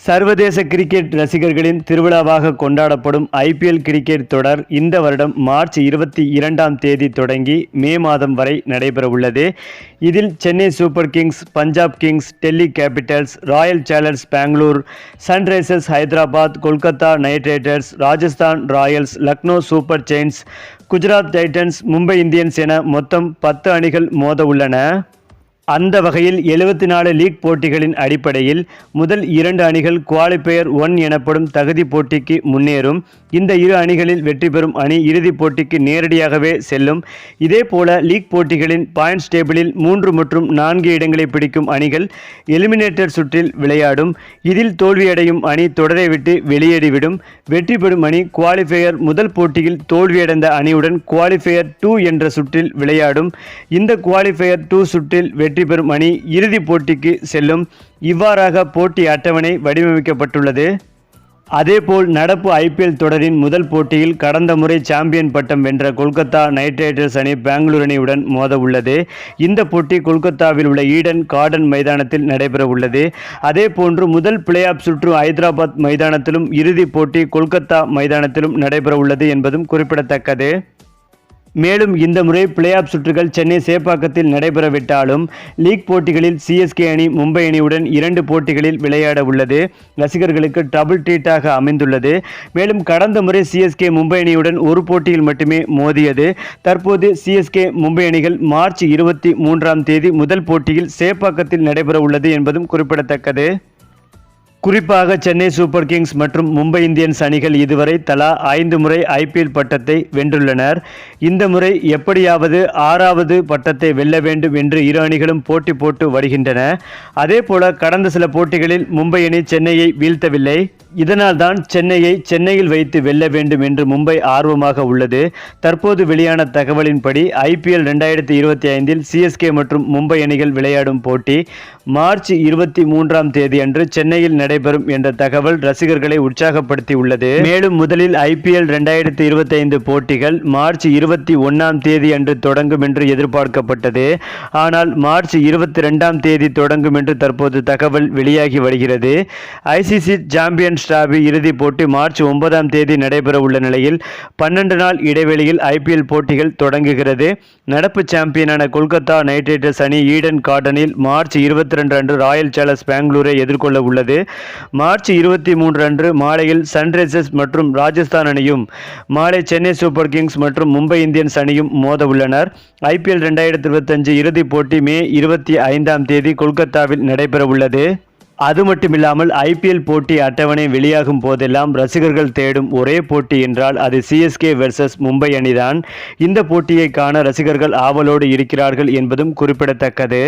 சர்வதேச கிரிக்கெட் ரசிகர்களின் திருவிழாவாக கொண்டாடப்படும் ஐபிஎல் கிரிக்கெட் தொடர் இந்த வருடம் மார்ச் இருபத்தி இரண்டாம் தேதி தொடங்கி மே மாதம் வரை நடைபெறவுள்ளது. இதில் Chennai Super Kings Punjab Kings Delhi Capitals Royal Challengers Bangalore Sunrisers Hyderabad Kolkata Knight Riders Rajasthan Royals Lucknow Super Giants Gujarat Titans Mumbai Indians என மொத்தம் பத்து அணிகள் மோத உள்ளன அந்த வகையில் எழுபத்தி நாலு லீக் போட்டிகளின் அடிப்படையில் முதல் இரண்டு அணிகள் குவாலிஃபயர் ஒன் எனப்படும் தகுதி போட்டிக்கு முன்னேறும். இந்த இரு அணிகளில் வெற்றி பெறும் அணி இறுதிப் போட்டிக்கு நேரடியாகவே செல்லும். இதேபோல லீக் போட்டிகளின் பாயிண்ட்ஸ் டேபிளில் மூன்று மற்றும் நான்கு இடங்களை பிடிக்கும் அணிகள் எலிமினேட்டர் சுற்றில் விளையாடும். இதில் தோல்வியடையும் அணி தொடரை விட்டு வெளியேறிவிடும். வெற்றி பெறும் அணி குவாலிஃபயர் முதல் போட்டியில் தோல்வியடைந்த அணியுடன் குவாலிஃபயர் டூ என்ற சுற்றில் விளையாடும். இந்த குவாலிஃபயர் டூ சுற்றில் வெற்றி பெறும் அணி இறுதிப் போட்டிக்கு செல்லும். இவ்வாறாக போட்டி அட்டவணை வடிவமைக்கப்பட்டுள்ளது. அதேபோல் நடப்பு ஐபிஎல் தொடரின் முதல் போட்டியில் கடந்த முறை சாம்பியன் பட்டம் வென்ற கொல்கத்தா நைட் ரைடர்ஸ் அணி பெங்களூர் அணியுடன் மோத உள்ளது இந்த போட்டி கொல்கத்தாவில் உள்ள ஈடன் கார்டன் மைதானத்தில் நடைபெற உள்ளது அதேபோன்று முதல் பிளே ஆஃப் சுற்று ஹைதராபாத் மைதானத்திலும் இறுதிப் போட்டி கொல்கத்தா மைதானத்திலும் நடைபெற உள்ளது என்பதும் குறிப்பிடத்தக்கது. மேலும் இந்த முறை பிளே ஆஃப் சுற்றுகள் சென்னை சேப்பாக்கத்தில் நடைபெறவிட்டாலும் லீக் போட்டிகளில் சிஎஸ்கே அணி மும்பை அணியுடன் இரண்டு போட்டிகளில் விளையாட உள்ளது. ரசிகர்களுக்கு டபுள் ட்ரீட்டாக அமைந்துள்ளது. மேலும் கடந்த முறை சிஎஸ்கே மும்பை அணியுடன் ஒரு போட்டியில் மட்டுமே மோதியது. தற்போது சிஎஸ்கே மும்பை அணிகள் மார்ச் இருபத்தி மூன்றாம் தேதி முதல் போட்டியில் சேப்பாக்கத்தில் நடைபெற உள்ளது என்பதும் குறிப்பிடத்தக்கது. குறிப்பாக சென்னை சூப்பர் கிங்ஸ் மற்றும் மும்பை இந்தியன்ஸ் அணிகள் இதுவரை தலா ஐந்து முறை ஐபிஎல் பட்டத்தை வென்றுள்ளனர். இந்த முறை எப்படியாவது ஆறாவது பட்டத்தை வெல்ல வேண்டும் என்று இரு அணிகளும் போட்டி போட்டு வருகின்றன. அதேபோல கடந்த சில போட்டிகளில் மும்பை அணி சென்னையை வீழ்த்தவில்லை. இதனால் தான் சென்னையை சென்னையில் வைத்து வெல்ல வேண்டும் என்று மும்பை ஆர்வமாக உள்ளது. தற்போது வெளியான தகவலின்படி ஐபிஎல் ரெண்டாயிரத்தி இருபத்தி ஐந்தில் சிஎஸ்கே மற்றும் மும்பை அணிகள் விளையாடும் போட்டி மார்ச் இருபத்தி மூன்றாம் தேதி அன்று சென்னையில் நடைபெறும் என்ற தகவல் ரசிகர்களை உற்சாகப்படுத்தி உள்ளது மேலும் முதலில் ஐபிஎல் ரெண்டாயிரத்தி இருபத்தி ஐந்து போட்டிகள் மார்ச் இருபத்தி ஒன்னாம் தேதி அன்று தொடங்கும் என்று எதிர்பார்க்கப்பட்டது. ஆனால் மார்ச் இருபத்தி ரெண்டாம் தேதி தொடங்கும் என்று தற்போது தகவல் வெளியாகி வருகிறது. ஐசிசி சாம்பியன்ஸ் டிராபி இறுதிப் போட்டி மார்ச் ஒன்பதாம் தேதி நடைபெற உள்ள நிலையில் பன்னெண்டு நாள் இடைவெளியில் ஐபிஎல் போட்டிகள் தொடங்குகிறது. நடப்பு சாம்பியனான கொல்கத்தா நைட் ரைடர்ஸ் அணி ஈடன் கார்டனில் மார்ச் இருபத்தி ரெண்டு அன்று ராயல் சேலஞ்ச் பெங்களூரை எதிர்கொள்ள உள்ளது. மார்ச் இருபத்தி மூன்று அன்று மாலையில் சன்ரைசர்ஸ் மற்றும் ராஜஸ்தான் அணியும் மாலை சென்னை சூப்பர் கிங்ஸ் மற்றும் மும்பை இந்தியன்ஸ் அணியும் மோத உள்ளனர் ஐபிஎல் ரெண்டாயிரத்தி இருபத்தஞ்சு இறுதிப் போட்டி மே இருபத்தி ஐந்தாம் தேதி கொல்கத்தாவில் நடைபெற உள்ளது அது மட்டுமில்லாமல் ஐபிஎல் போட்டி அட்டவணை வெளியாகும் போதெல்லாம் ரசிகர்கள் தேடும் ஒரே போட்டி என்றால் அது சிஎஸ்கே வெர்சஸ் மும்பை அணிதான். இந்த போட்டியை காண ரசிகர்கள் ஆவலோடு இருக்கிறார்கள் என்பதும் குறிப்பிடத்தக்கது.